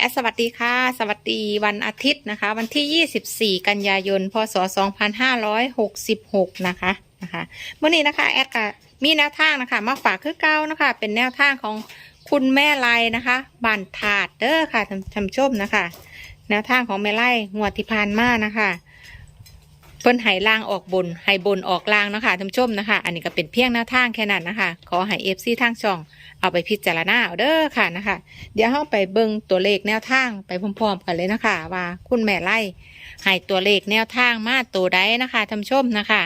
แอดสวัสดีค่ะ สวัสดีวันอาทิตย์นะคะ วันที่ 24 กันยายน พศ 2566 นะคะนะคะเมื่อนี้นะคะแอดก็มีแนวทางนะคะ มาฝากคือเก้านะคะ เป็นแนวทางของคุณแม่ไลนะคะบันถาดเด้อค่ะท่านท่านผู้ชมนะคะ แนวทางของแม่ไล่งวดที่ผ่านมานะคะ เพิ่นให้ล่างออกบนให้บนออกล่างนะคะท่านผู้ชมนะคะ อันนี้ก็เป็นเพียงแนวทางแค่นั้นนะคะ ขอให้เอฟซีทางช่อง เอาไปพิจารณาเอาเด้อค่ะนะคะ เดี๋ยวเราไปเบิ่งตัวเลขแนวทางไปพร้อมๆกันเลยนะคะ ว่าคุณแม่ไล่ให้ตัวเลขแนวทางมาตัวใดนะคะท่านผู้ชมนะคะ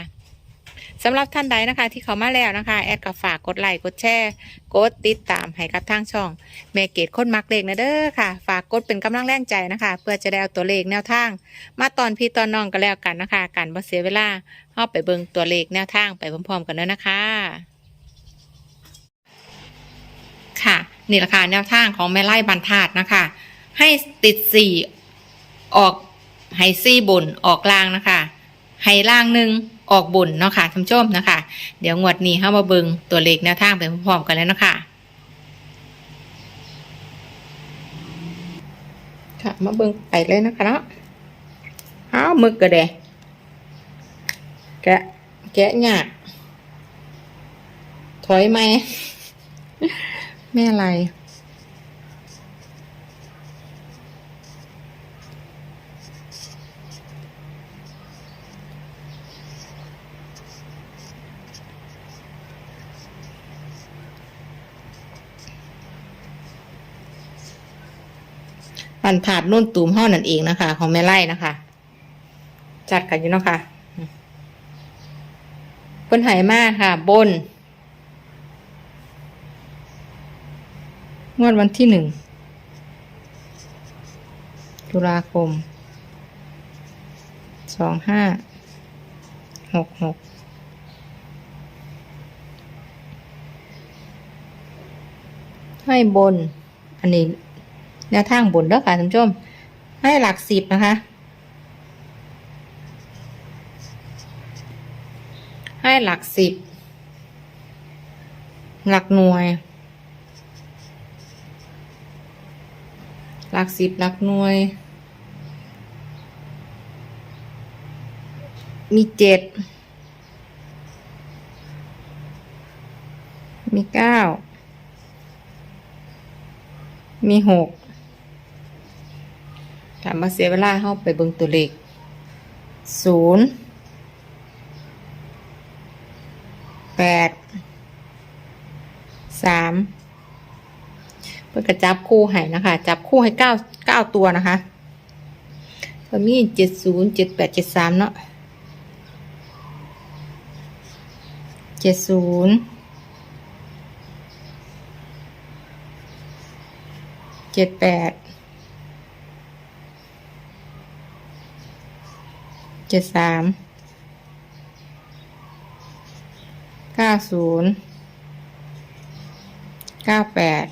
สำหรับท่านใดนะคะ ที่เขามาแล้วนะคะ แอดก็ฝากกดไลค์กดแชร์กดติดตามให้กับทางช่องแม่เกดคนมักเลขนะเด้อค่ะ ฝากกดเป็นกำลังแรงใจนะคะ เพื่อจะได้เอาตัวเลขแนวทาง มาตอนพี่ตอนน้องก็แล้วกันนะคะการบ่เสียเวลาเอาไปเบิ่งตัวเลขแนวทางไปพร้อมๆกันเด้อนะคะ ค่ะนี่แหละค่ะแนวทางของแม่ไล่บรรทัดนะคะ ให้ติดสี่ออกให้สี่บนออกล่างนะคะให้ล่างหนึ่ง ออกบนเนาะค่ะท่านผู้ชมนะคะ เดี๋ยวงวดนี้เข้ามาเบิงตัวเลขแนวทางไปพร้อมๆกันแล้วนะคะค่ะมาเบิงไปเลยนะคะเนาะอ้าวมึกกระเดะแกะแกะหยาถอยไหมแม่อะไร ปันถาดนุ่นตูมห่อนั่นเองนะคะ ของแม่ไล่นะคะ จัดกันอยู่เนาะค่ะเพิ่นไหมากค่ะ บนงวดวันที่หนึ่งตุลาคมสองห้าหกหกให้บน อันนี้ แนวทางบนเด้อค่ะท่านผู้ชม ให้หลักสิบนะคะ ให้หลักสิบ หลักหน่วย หลักสิบหลักหน่วย มีเจ็ด มีเก้ามีหก ถามมาเสียเวลาเข้าไปเบิ่งตัวเลขศูนย์แปดสามเพื่อกระจับคู่ให้นะคะ จับคู่ให้เก้าเก้าตัวนะคะก็มีเจ็ดศูนย์เจ็ดแปดเจ็ดสามเนาะเจ็ดศูนย์เจ็ดแปด เจ็ดสามเก้าศูนย์เก้าแปด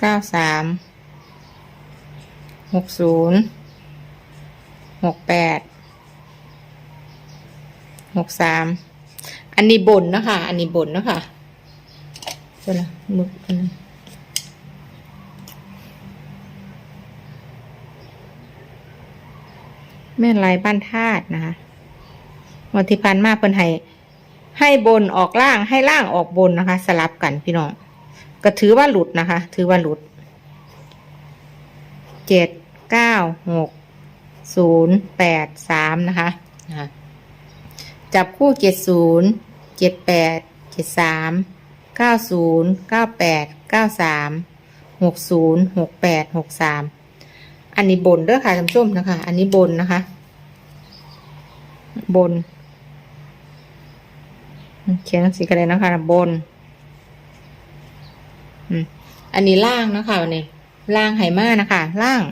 เก้าสามหกศูนย์หกแปดหกสามอันนี้บนนะคะ อันนี้บนนะคะเจ้าละมึกอันนี้ แม่นลายบ้านธาตุนะคะวันที่พันมาเพิ่นให้ให้บนออกล่างให้ล่างออกบนนะคะ สลับกันพี่น้องก็ถือว่าหลุดนะคะ ถือว่าหลุดเจ็ดเก้าหกศูนย์แปดสามนะคะนะคะจับคู่เจ็ดศูนย์เจ็ดแปดเจ็ดสามเก้าศูนย์เก้าแปดเก้าสามหกศูนย์หกแปดหกสาม อันนี้บนเด้อค่ะท่านผู้ชมนะคะ อันนี้บนนะคะ บน เขียนหนังสือกันเลยนะคะ บน อืม อันนี้ล่างนะคะวันนี้ล่างไหมานะคะ ล่าง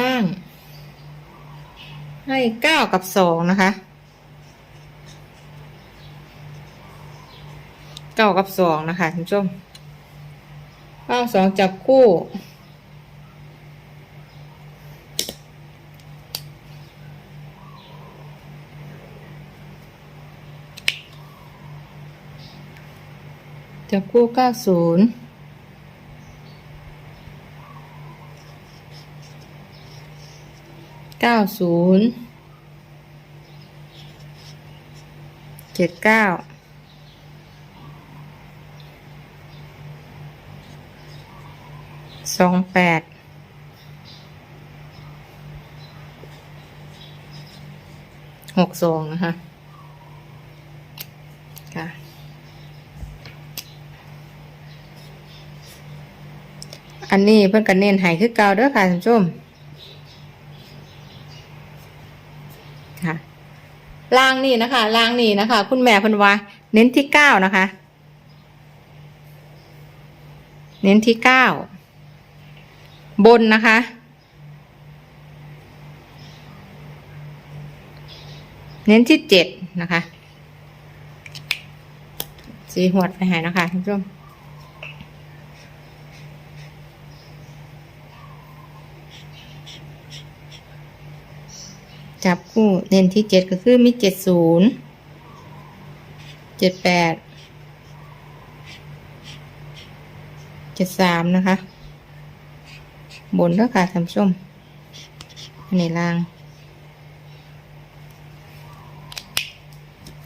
ล่าง ให้เก้ากับสองนะคะ เก้ากับสองนะคะคุณผู้ชมเก้าสองจับคู่จับคู่เก้าศูนย์เก้าศูนย์เจ็ดเก้า สองแปดหกสองนะคะค่ะอันนี้เพิ่นก็เน้นให้คือเก่าเด้อค่ะท่านผู้ชมค่ะล่างนี่นะคะล่างนี่นะคะ คุณแม่เพิ่นว่า เน้นที่เก้านะคะ เน้นที่เก้า บนนะคะ เน้นที่เจ็ดนะคะ สีหวดไปหายนะคะท่านผู้ชมจับคู่เน้นที่เจ็ดก็คือมีเจ็ดศูนย์เจ็ดแปดเจ็ดสามนะคะ บนแล้วค่ะท่านผู้ชมอันนี้ล่าง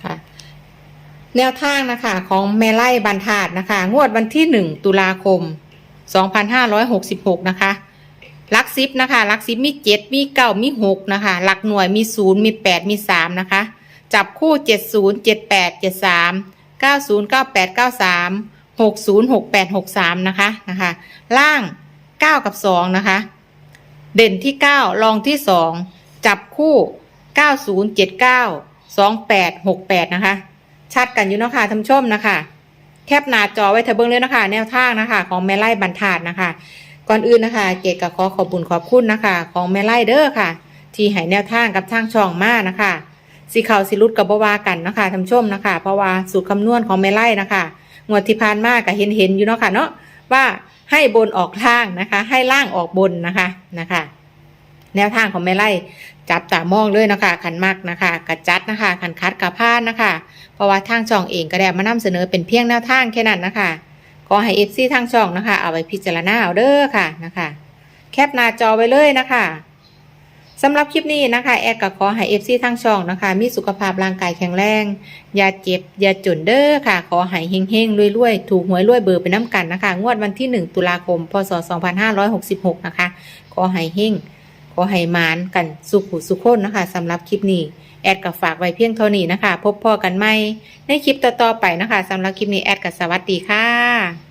ค่ะ แนวทางนะคะ ของแม่ไล่บันทาดนะคะ งวดวันที่หนึ่งตุลาคม 2566 นะคะลักซิปนะคะลักซิปมีเจ็ดมีเก้ามีหกนะคะหลักหน่วยมีศูนย์มีแปดมีสามนะคะ จับคู่เจ็ดศูนย์เจ็ดแปดเจ็ดสามเก้าศูนย์เก้าแปดเก้าสามหกศูนย์หกแปดหกสามนะคะนะคะ ล่าง เก้ากับสองนะคะ เด่นที่เก้ารองที่สองจับคู่เก้าศูนย์เจ็ดเก้าสองแปดหกแปดนะคะชัดกันอยู่เนาะค่ะท่านชมนะคะ แคปหน้าจอไว้เถอะเบิ้งเลยนะคะ แนวทางนะคะ ของแม่ไล่บรรทัดนะคะ ก่อนอื่นนะคะ เกดกับขอขอบคุญขอบคุณนะคะ ของแม่ไล่เด้อค่ะ ที่ให้แนวทางกับทางช่องมานะคะสีขาวสิรุดกับบวากันนะคะท่านชมนะคะ เพราะว่าสูตรคำนวณของแม่ไล่นะคะงวดที่ผ่านมาก็เห็นเห็นอยู่เนาะค่ะเนาะ ว่าให้บนออกล่างนะคะ ให้ล่างออกบนนะคะนะคะ แนวทางของแม่ไล่จับตามองเลยนะคะขันมากนะคะกระจัดนะคะขันคัดกระพานนะคะ เพราะว่าทางช่องเองก็ได้มานำเสนอเป็นเพียงแนวทางแค่นั้นนะคะขอให้เอฟซีทางช่องนะคะ เอาไปพิจารณาเอาเด้อค่ะนะคะ แคปหน้าจอไว้เลยนะคะ สำหรับคลิปนี้นะคะ แอดก็ขอให้เอฟซีทางช่องนะคะ มีสุขภาพร่างกายแข็งแรง อย่าเจ็บ อย่าจนเด้อค่ะ ขอให้เฮงๆรวยๆ ถูกหวยรวยเบอร์ไปน้ำกันนะคะ งวดวันที่ 1 ตุลาคม พศ 2566 นะคะ ขอให้เฮงขอให้มานกันสุขุสุขคนนะคะสำหรับคลิปนี้ แอดก็ฝากไว้เพียงเท่านี้นะคะ พบพ่อกันใหม่ในคลิปต่อๆไปนะคะสำหรับคลิปนี้แอดก็สวัสดีค่ะ